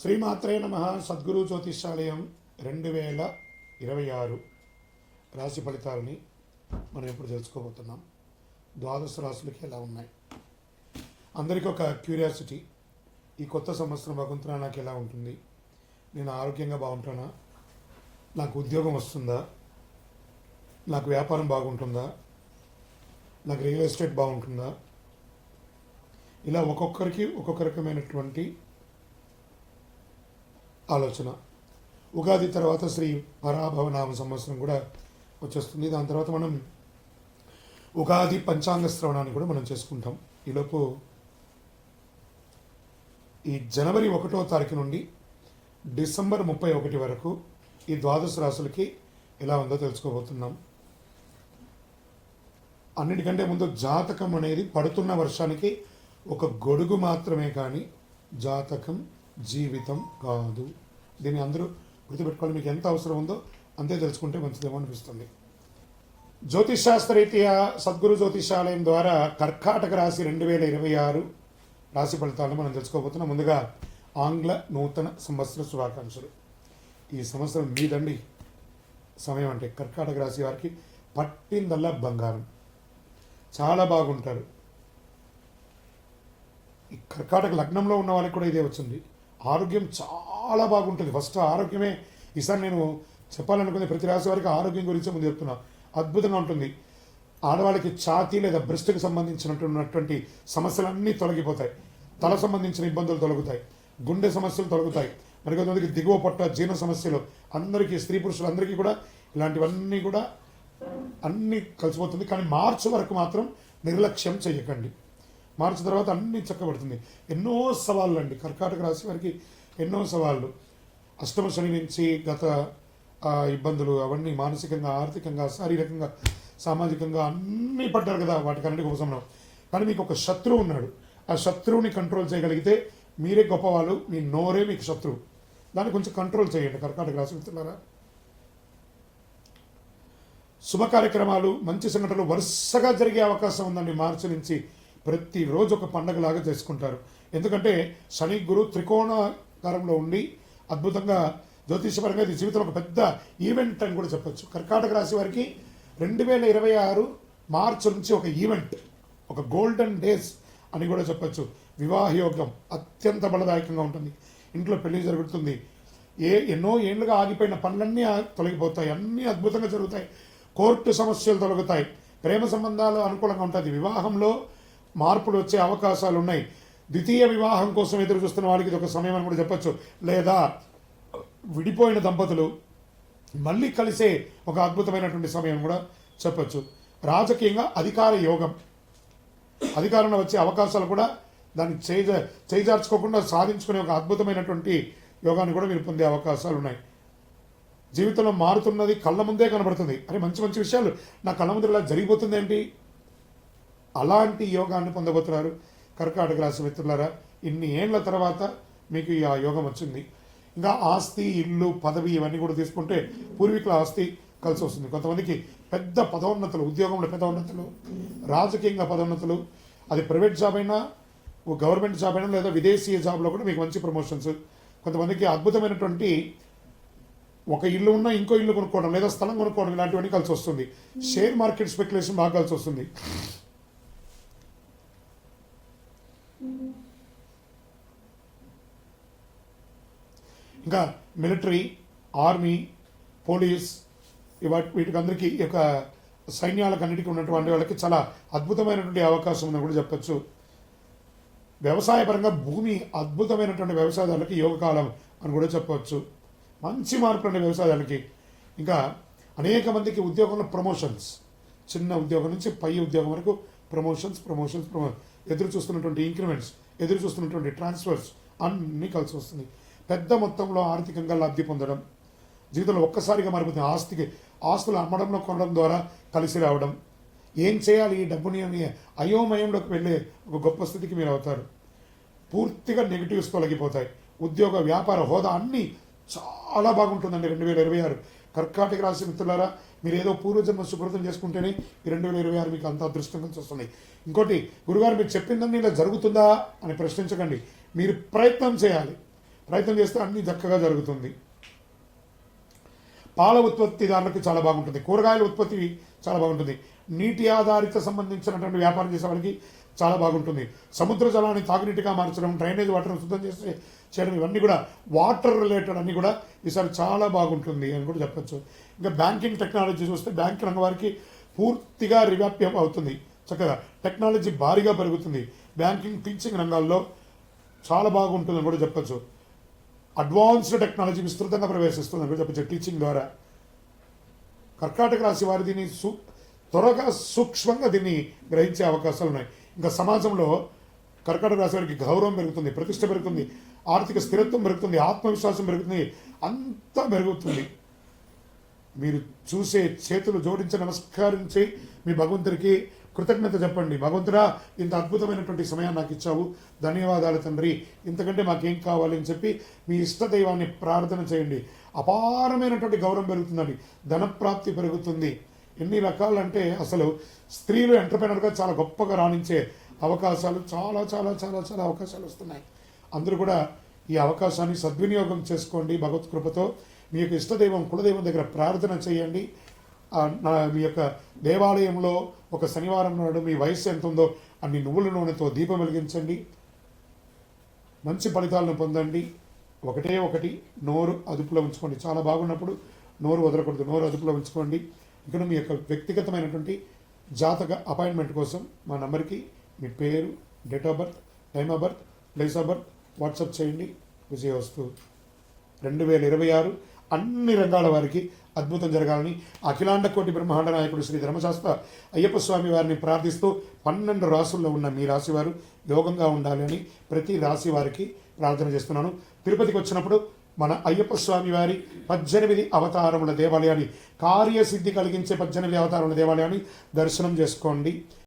శ్రీమాత్రే నమ సద్గురు జ్యోతిషాలయం రెండు వేల ఇరవై ఆరు రాశి ఫలితాలని మనం ఎప్పుడు తెలుసుకోబోతున్నాం. ద్వాదశ రాశులకి ఎలా ఉన్నాయి? అందరికీ ఒక క్యూరియాసిటీ. ఈ కొత్త సంవత్సరం భగవంతున నాకు ఎలా ఉంటుంది? నేను ఆరోగ్యంగా బాగుంటానా? నాకు ఉద్యోగం వస్తుందా? నాకు వ్యాపారం బాగుంటుందా? నాకు రియల్ ఎస్టేట్ బాగుంటుందా? ఇలా ఒక్కొక్కరికి ఒక్కొక్క రకమైనటువంటి ఆలోచన. ఉగాది తర్వాత శ్రీ పరాభవ నామ సంవత్సరం కూడా వచ్చేస్తుంది. దాని తర్వాత మనం ఉగాది పంచాంగ శ్రవణాన్ని కూడా మనం చేసుకుంటాం. ఈలోపు ఈ జనవరి ఒకటో తారీఖు నుండి డిసెంబర్ ముప్పై ఒకటి వరకు ఈ ద్వాదశ రాశులకి ఎలా ఉందో తెలుసుకోబోతున్నాం. అన్నిటికంటే ముందు జాతకం అనేది పడుతున్న వర్షానికి ఒక గొడుగు మాత్రమే కానీ జాతకం జీవితం కాదు. దీన్ని అందరూ గుర్తుపెట్టుకోవాలి. మీకు ఎంత అవసరం ఉందో అంతే తెలుసుకుంటే మంచిదేమో అనిపిస్తుంది. జ్యోతిష్శాస్త్రరీత్యా సద్గురు జ్యోతిషాలయం ద్వారా కర్కాటక రాశి రెండు వేల ఇరవై ఆరు రాశి ఫలితాలను మనం తెలుసుకోబోతున్నాం. ముందుగా ఆంగ్ల నూతన సంవత్సర శుభాకాంక్షలు. ఈ సంవత్సరం మీదండి. సమయం అంటే కర్కాటక రాశి వారికి పట్టిందల్లా బంగారం. చాలా బాగుంటారు. ఈ కర్కాటక లగ్నంలో ఉన్న వాళ్ళకి కూడా ఇదే వచ్చింది. ఆరోగ్యం చాలా బాగుంటుంది. ఫస్ట్ ఆరోగ్యమే. ఈసారి నేను చెప్పాలనుకుంది ప్రతి రాశి వారికి ఆరోగ్యం గురించి ముందు చెప్తున్నా. అద్భుతంగా ఉంటుంది. ఆడవాళ్ళకి ఛాతీ లేదా బ్రెస్ట్కి సంబంధించినటువంటి సమస్యలన్నీ తొలగిపోతాయి. తల సంబంధించిన ఇబ్బందులు తొలగుతాయి. గుండె సమస్యలు తొలగుతాయి. మరి కొంతమందికి దిగువ పొట్ట జీర్ణ సమస్యలు అందరికీ స్త్రీ పురుషులందరికీ కూడా ఇలాంటివన్నీ కూడా అన్నీ కలిసిపోతుంది. కానీ మార్చి వరకు మాత్రం నిర్లక్ష్యం చేయకండి మార్చి తర్వాత అన్నీ చక్కబడుతుంది. ఎన్నో సవాళ్ళు అండి కర్కాటక రాశి వారికి ఎన్నో సవాళ్ళు. అష్టమ శని నుంచి గత ఇబ్బందులు అవన్నీ మానసికంగా ఆర్థికంగా శారీరకంగా సామాజికంగా అన్నీ పడ్డారు కదా వాటికన్నిటికీ ఉపశమనం. కానీ మీకు ఒక శత్రువు ఉన్నాడు. ఆ శత్రువుని కంట్రోల్ చేయగలిగితే మీరే గొప్పవాళ్ళు మీ నోరే మీకు శత్రువు. దాన్ని కొంచెం కంట్రోల్ చేయండి కర్కాటక రాశి మిత్రులారా. శుభ కార్యక్రమాలు మంచి సంఘటనలు వరుసగా జరిగే అవకాశం ఉందండి మార్చి నుంచి. ప్రతిరోజు ఒక పండగలాగా చేసుకుంటారు. ఎందుకంటే శని గురు త్రికోణాకారంలో ఉండి అద్భుతంగా జ్యోతిషపరంగా ఇది జీవితంలో ఒక పెద్ద ఈవెంట్ అని కూడా చెప్పొచ్చు. కర్కాటక రాశి వారికి రెండు వేల ఇరవై ఆరు మార్చి నుంచి ఒక ఈవెంట్ ఒక గోల్డెన్ డేస్ అని కూడా చెప్పొచ్చు. వివాహ యోగం అత్యంత బలదాయకంగా ఉంటుంది. ఇంట్లో పెళ్ళి జరుగుతుంది. ఏ ఎన్నో ఏళ్ళుగా ఆగిపోయిన పనులన్నీ తొలగిపోతాయి. అన్నీ అద్భుతంగా జరుగుతాయి. కోర్టు సమస్యలు తొలగుతాయి. ప్రేమ సంబంధాలు అనుకూలంగా ఉంటుంది వివాహంలో మార్పులు వచ్చే అవకాశాలు ఉన్నాయి ద్వితీయ వివాహం కోసం ఎదురు చూస్తున్న వాళ్ళకి ఇది ఒక సమయం అని కూడా చెప్పచ్చు. లేదా విడిపోయిన దంపతులు మళ్ళీ కలిసే ఒక అద్భుతమైనటువంటి సమయం కూడా చెప్పచ్చు. రాజకీయంగా అధికార యోగం. అధికారంలో వచ్చే అవకాశాలు కూడా దాన్ని చేజ చేజార్చుకోకుండా సాధించుకునే ఒక అద్భుతమైనటువంటి యోగాన్ని కూడా మీరు పొందే అవకాశాలు ఉన్నాయి జీవితంలో మారుతున్నది కళ్ళ ముందే కనబడుతుంది. అరే మంచి మంచి విషయాలు. నా కళ్ళ ముందు ఇలా జరిగిపోతుంది ఏంటి అలాంటి యోగాన్ని పొందబోతున్నారు. కర్కాటక రాశి మిత్రులారా ఇన్ని ఏళ్ళ తర్వాత మీకు ఆ యోగం వచ్చింది. ఇంకా ఆస్తి ఇల్లు పదవి ఇవన్నీ కూడా తీసుకుంటే పూర్వీకుల ఆస్తి కలిసి వస్తుంది. కొంతమందికి పెద్ద పదోన్నతులు ఉద్యోగంలో పదోన్నతులు రాజకీయంగా పదోన్నతులు అది ప్రైవేట్ జాబ్ అయినా ఓ గవర్నమెంట్ జాబ్ అయినా లేదా విదేశీయ జాబ్లో కూడా మీకు మంచి ప్రమోషన్స్. కొంతమందికి అద్భుతమైనటువంటి ఒక ఇల్లు ఉన్నా ఇంకో ఇల్లు కొనుక్కోవడం లేదా స్థలం కొనుక్కోవడం ఇలాంటివన్నీ కలిసి వస్తుంది. షేర్ మార్కెట్ స్పెక్యులేషన్ బాగా కలిసి వస్తుంది. ఇంకా మిలిటరీ ఆర్మీ పోలీస్ ఇవాటి వీటికందరికీ ఈ యొక్క సైన్యాలకు అన్నిటికీ ఉన్నటువంటి వాళ్ళకి చాలా అద్భుతమైనటువంటి అవకాశం ఉందని కూడా చెప్పచ్చు. వ్యవసాయపరంగా భూమి అద్భుతమైనటువంటి వ్యవసాయదారులకి యోగకాలం అని కూడా చెప్పవచ్చు మంచి మార్పులు అండి వ్యవసాయాలకి ఇంకా అనేక మందికి ఉద్యోగంలో ప్రమోషన్స్. చిన్న ఉద్యోగం నుంచి పై ఉద్యోగం వరకు ప్రమోషన్స్ ప్రమోషన్స్ ప్రమో ఎదురు చూస్తున్నటువంటి ఇంక్రిమెంట్స్ ఎదురు చూస్తున్నటువంటి ట్రాన్స్ఫర్స్ అన్నీ కలిసి వస్తుంది పెద్ద మొత్తంలో ఆర్థికంగా లబ్ధి పొందడం జీవితంలో ఒక్కసారిగా మరిపోతే ఆస్తికి ఆస్తులు అమ్మడంలో కొనడం ద్వారా కలిసి రావడం. ఏం చేయాలి? ఈ డబ్బుని అని అయోమయంలోకి వెళ్ళే ఒక గొప్ప స్థితికి మీరు అవుతారు. పూర్తిగా నెగిటివ్స్ తొలగిపోతాయి. ఉద్యోగ వ్యాపార హోదా అన్నీ చాలా బాగుంటుందండి రెండు వేల ఇరవై ఆరు. కర్కాటక రాశి మిత్రులారా మీరు ఏదో పూర్వజన్మ సుకృతం చేసుకుంటేనే ఈ రెండు వేల ఇరవై ఆరు మీకు అంత అదృష్టం కలిసి వస్తున్నాయి. ఇంకోటి గురుగారు మీరు చెప్పిందని ఇలా జరుగుతుందా అని ప్రశ్నించకండి. మీరు ప్రయత్నం చేయాలి. ప్రయత్నం చేస్తే అన్నీ చక్కగా జరుగుతుంది. పాల ఉత్పత్తిదారులకు చాలా బాగుంటుంది. కూరగాయల ఉత్పత్తి చాలా బాగుంటుంది. నీటి ఆధారిత సంబంధించినటువంటి వ్యాపారం చేసే వాళ్ళకి చాలా బాగుంటుంది. సముద్ర జలాన్ని తాగునీటిగా మార్చడం డ్రైనేజ్ వాటర్ని శుద్ధం చేసి చేయడం ఇవన్నీ కూడా వాటర్ రిలేటెడ్ అన్నీ కూడా ఈసారి చాలా బాగుంటుంది అని కూడా చెప్పొచ్చు. ఇంకా బ్యాంకింగ్ టెక్నాలజీ చూస్తే బ్యాంక్ రంగం వారికి పూర్తిగా రివ్యాప్యం అవుతుంది. చక్కగా టెక్నాలజీ భారీగా పెరుగుతుంది. బ్యాంకింగ్ టీచింగ్ రంగాల్లో చాలా బాగుంటుందని కూడా చెప్పొచ్చు. అడ్వాన్స్డ్ టెక్నాలజీ విస్తృతంగా ప్రవేశిస్తుంది. చెప్పచ్చు టీచింగ్ ద్వారా. కర్కాటక రాశి వారు దీన్ని సు త్వరగా సూక్ష్మంగా దీన్ని గ్రహించే అవకాశాలు ఉన్నాయి. ఇంకా సమాజంలో కర్కాటక రాశి వారికి గౌరవం పెరుగుతుంది ప్రతిష్ట పెరుగుతుంది ఆర్థిక స్థిరత్వం పెరుగుతుంది ఆత్మవిశ్వాసం పెరుగుతుంది అంతా పెరుగుతుంది. మీరు చూసే చేతులు జోడించి నమస్కరించి మీ భగవంతుడికి కృతజ్ఞత చెప్పండి. భగవంతుడా ఇంత అద్భుతమైనటువంటి సమయాన్ని నాకు ఇచ్చావు. ధన్యవాదాలు తండ్రి. ఇంతకంటే మాకేం కావాలి అని చెప్పి మీ ఇష్ట దైవాన్ని ప్రార్థన చేయండి. అపారమైనటువంటి గౌరవం పెరుగుతుందండి. ధనప్రాప్తి పెరుగుతుంది. ఎన్ని రకాలంటే అసలు స్త్రీలు ఎంటర్ప్రైనర్గా చాలా గొప్పగా రాణించే అవకాశాలు చాలా చాలా చాలా చాలా అవకాశాలు వస్తున్నాయి. అందరూ కూడా ఈ అవకాశాన్ని సద్వినియోగం చేసుకోండి భగవత్ కృపతో. మీ యొక్క ఇష్టదైవం కులదైవం దగ్గర ప్రార్థన చేయండి. మీ యొక్క దేవాలయంలో ఒక శనివారం నాడు మీ వయస్సు ఎంత ఉందో అన్ని నువ్వుల నూనెతో దీపం వెలిగించండి. మంచి ఫలితాలను పొందండి. ఒకటే ఒకటి నోరు అదుపులో ఉంచుకోండి. చాలా బాగున్నప్పుడు నోరు వదలకూడదు నోరు అదుపులో ఉంచుకోండి. ఇక్కడ మీ యొక్క వ్యక్తిగతమైనటువంటి జాతక అపాయింట్మెంట్ కోసం మా నెంబర్కి మీ పేరు date of birth time of birth place of birth WhatsApp చేయండి. విజయవస్తు. రెండు వేల ఇరవై ఆరు అన్ని రంగాల వారికి అద్భుతం జరగాలని అఖిలాండ కోటి బ్రహ్మాండ నాయకుడు శ్రీ ధర్మశాస్త్ర అయ్యప్ప స్వామి వారిని ప్రార్థిస్తూ పన్నెండు రాసుల్లో ఉన్న మీ రాశివారు యోగంగా ఉండాలి అని ప్రతి రాశి వారికి ప్రార్థన చేస్తున్నాను. తిరుపతికి వచ్చినప్పుడు మన అయ్యప్ప స్వామి వారి పద్దెనిమిది అవతారముల దేవాలయాన్ని కార్యసిద్ధి కలిగించే పద్దెనిమిది అవతారముల దేవాలయాన్ని దర్శనం చేసుకోండి.